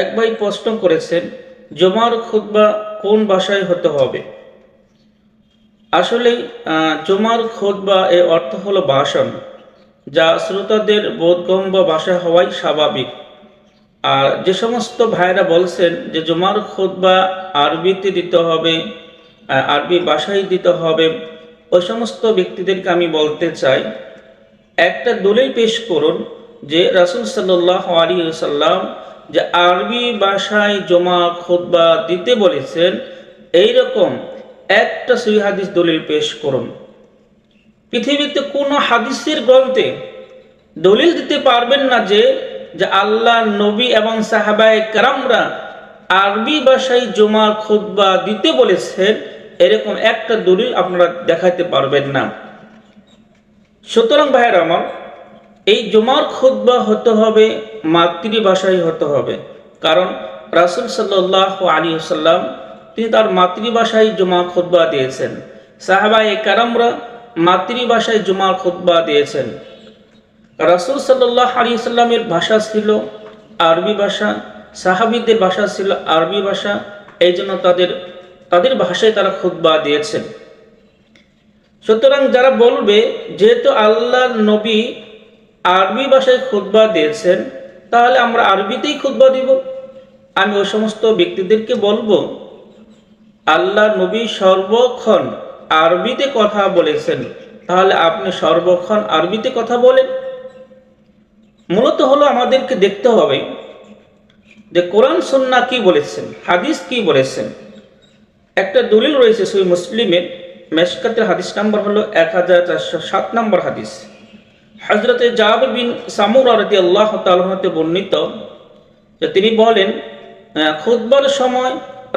এক ভাই প্রশ্ন করেছেন, জমার খুতবা কোন ভাষায় হতে হবে? আসলে জমার খুতবা এর অর্থ হলো ভাষণ, যা শ্রোতাদের বোধগম্য ভাষা হওয়াই স্বাভাবিক। আর যে সমস্ত ভাইরা বলছেন যে জমার খুতবা আরবিতে দিতে হবে আরবি ভাষায় দিতে হবে, ওই সমস্ত ব্যক্তিদেরকে আমি বলতে চাই, একটা দলিল পেশ করুন যে রাসুল সাল্লাহ আলী সাল্লাম যে আরবি ভাষায় জমা খুতবা দিতে বলেছেন এই রকম একটা সহি হাদিস দলিল পেশ করুন। পৃথিবীতে কোনো হাদিসের গ্রন্থে দলিল দিতে পারবেন না যে যে আল্লাহ, নবী এবং সাহাবায়ে কারামরা আরবি ভাষায় জমা খুতবা দিতে বলেছেন, এরকম একটা দলিল আপনারা দেখাতে পারবেন না। সুতরাং ভাইয়ের আমার, এই জমার খুতবা হতে হবে মাতৃভাষায় হতে হবে। কারণ রাসুল সাল্লাহ আলী সাল্লাম তিনি তার মাতৃভাষায় জমা খুতবা দিয়েছেন। সাহাবা এ কারামরা মাতৃভাষায় জমা খুতবা দিয়েছেন। রাসুল সাল্লাহ আলী সাল্লামের ভাষা ছিল আরবি ভাষা, সাহাবিদের ভাষা ছিল আরবি ভাষা এই জন্য তাদের তাদের ভাষায় তারা খুতবা দিয়েছেন। সুতরাং যারা বলবে, যেহেতু আল্লাহ নবী আরবি ভাষায় খুতবা দিয়েছেন তাহলে আমরা আরবিতেই খুতবা দিব। আমি ওই সমস্ত ব্যক্তিদেরকে বলব, আল্লাহ নবী সর্বক্ষণ আরবিতে কথা বলেছেন। তাহলে আপনি সর্বক্ষণ আরবিতে কথা বলেন। মূলত হলো আমাদেরকে দেখতে হবে যে কোরআন সন্না কি বলেছেন, হাদিস কি বলেছেন। একটা দলিল রয়েছে সই মুসলিমের, মেশকাতের হাদিস নাম্বার হলো এক হাজার চারশো সাত নম্বর হাদিস। হজরতে জাহাব বিন সামুর আরতি আল্লাহ তালহতে বর্ণিত যে তিনি বলেন খুদ্বার সময়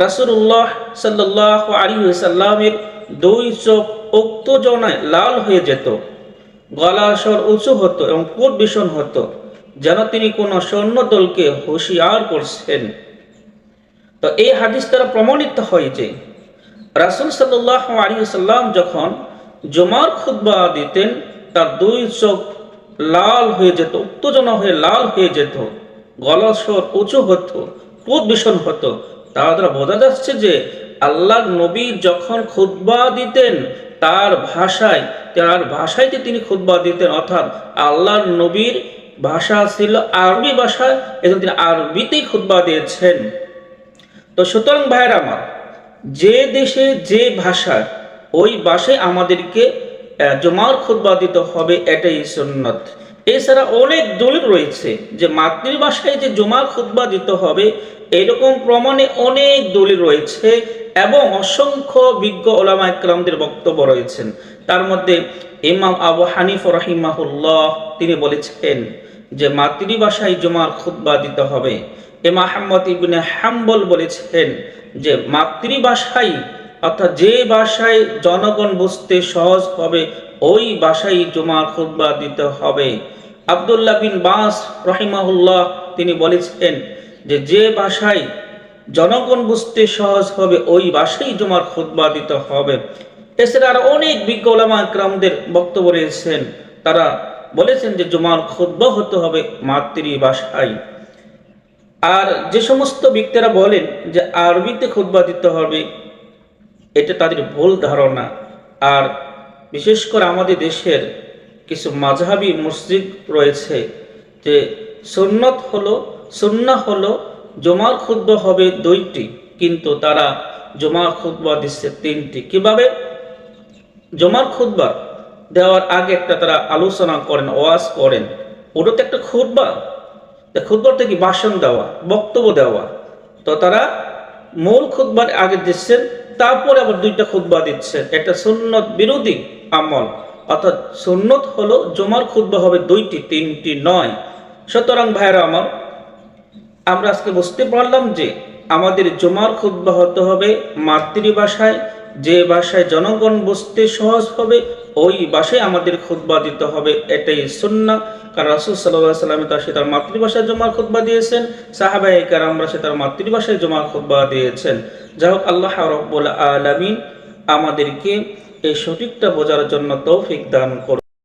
রাসুল্লাহ সাল্লাহ আলী সাল্লামের দুই চোখ উত্তেজনায় লাল হয়ে যেত, গলা স্বর উঁচু হতো এবং কোট ভীষণ হতো, যেন তিনি কোনো সৈন্য দলকে হুঁশিয়ার করছেন। তো এই হাদিস দ্বারা প্রমাণিত হয় যে রাসুল সাল্লাহ আলী সাল্লাম যখন জমার খুদ্া দিতেন তার দুই চোখ লাল হয়ে যেত, উত্তেজনা হয়ে লাল হয়ে যেত গলা স্বর উঁচু হতো ক্রোধ ভীষণ হতো। তার দ্বারা বোঝা যাচ্ছে যে আল্লাহ নবী যখন খুদ্া দিতেন, তার ভাষায়, তার ভাষাইতে তিনি খুদ্া দিতেন। অর্থাৎ আল্লাহ নবীর ভাষা ছিল আরবি ভাষায় এবং তিনি আরবিতেই খুদ্া দিয়েছেন। তো সুতরাং ভাইয়ের আমার, যে দেশে যে ভাষা ওই ভাষায় আমাদেরকে জমার খুদ্া হবে এটাই সুন্নত। এছাড়া অনেক দলিল রয়েছে যে মাতৃভাষায় যে জমার খুদ্া দিতে হবে, এরকম প্রমাণে অনেক দলিল রয়েছে এবং অসংখ্য বিজ্ঞ ওলামা ইকরামদের বক্তব্য রয়েছেন। তার মধ্যে ইমাম আবু হানিফ রহিমাহুল্লাহ তিনি বলেছেন যে মাতৃভাষায় জমার খুদ্া দিতে হবে। এ মাহমদ ইবনে হাম্বল বলেছেন যে মাতৃভাষায় অর্থাৎ যে ভাষায় জনগণ বুঝতে সহজ হবে, ওই ভাষায় জমা খুদ্া দিতে হবে। আবদুল্লাহ বিন বাস রহিমাহুল্লাহ তিনি বলেছেন যে যে ভাষায় জনগণ বুঝতে সহজ হবে, ওই ভাষায় জমার খুদ্া দিতে হবে। এছাড়া আর অনেক বিজ্ঞ ওলামা ইকরামদের বক্তব্য রয়েছেন। তারা বলেছেন যে, জমার খুদ্া হতে হবে মাতৃভাষায় আর যে সমস্ত ব্যক্তিরা বলেন যে, আরবিতে খুদ্া দিতে হবে এটা তাদের ভুল ধারণা। আর বিশেষ করে আমাদের দেশের কিছু মাঝহাবি মসজিদ রয়েছে যে সুন্নত হলো, সুন্না হলো জমার খুদ্া হবে দুইটি, কিন্তু তারা জমার খুদ্া দিচ্ছে তিনটি। কীভাবে? জমার খুদ্া দেওয়ার আগে একটা তারা আলোচনা করেন, ওয়াজ করেন। ওটা তো একটা খুদ্া খুদ্বারটা কি ভাষণ দেওয়া, বক্তব্য দেওয়া। তো তারা মূল খুদ্বার আগে দিচ্ছেন তারপরে আবার দুইটা খুদ্া দিচ্ছে। একটা সুন্নত বিরোধী আমল, অর্থাৎ সুন্নত হলো জমার খুদ্া হবে দুইটি, তিনটি, নয়। সুতরাং ভাইরা আমার, আমরা আজকে বুঝতে পারলাম যে আমাদের জমার খুদ্া হতে হবে মাতৃভাষায় যে বাসায় জনগণ বুঝতে সহজ হবে, ওই ভাষায় আমাদের খুদ্া দিতে হবে। এটাই সুন্না কারণ রাসুল সাল্লাহ সাল্লামে তার সে তার মাতৃভাষায় জমা খুদ্া দিয়েছেন। সাহাবাহী কারামরা সে তার মাতৃভাষায় জমা খুদ্া দিয়েছেন। যাই হোক, আল্লাহ রব্বুল আলমিন আমাদেরকে এই সঠিকটা বোঝার জন্য তৌফিক দান করুন।